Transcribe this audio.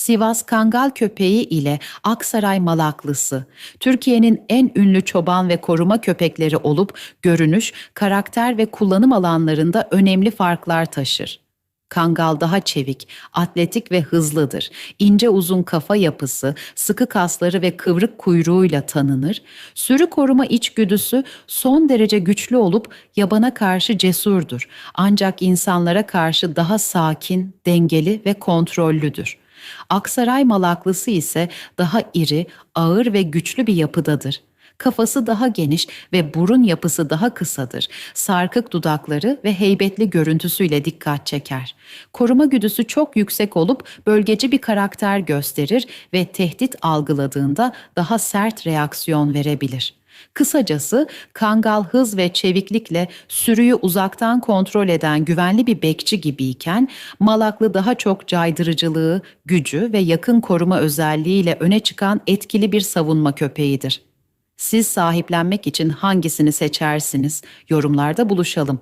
Sivas Kangal köpeği ile Aksaray Malaklısı, Türkiye'nin en ünlü çoban ve koruma köpekleri olup görünüş, karakter ve kullanım alanlarında önemli farklar taşır. Kangal daha çevik, atletik ve hızlıdır. İnce uzun kafa yapısı, sıkı kasları ve kıvrık kuyruğuyla tanınır. Sürü koruma içgüdüsü son derece güçlü olup yabana karşı cesurdur. Ancak insanlara karşı daha sakin, dengeli ve kontrollüdür. Aksaray malaklısı ise daha iri, ağır ve güçlü bir yapıdadır. Kafası daha geniş ve burun yapısı daha kısadır. Sarkık dudakları ve heybetli görüntüsüyle dikkat çeker. Koruma güdüsü çok yüksek olup bölgeci bir karakter gösterir ve tehdit algıladığında daha sert reaksiyon verebilir. Kısacası kangal hız ve çeviklikle sürüyü uzaktan kontrol eden güvenli bir bekçi gibiyken malaklı daha çok caydırıcılığı, gücü ve yakın koruma özelliğiyle öne çıkan etkili bir savunma köpeğidir. Siz sahiplenmek için hangisini seçersiniz? Yorumlarda buluşalım.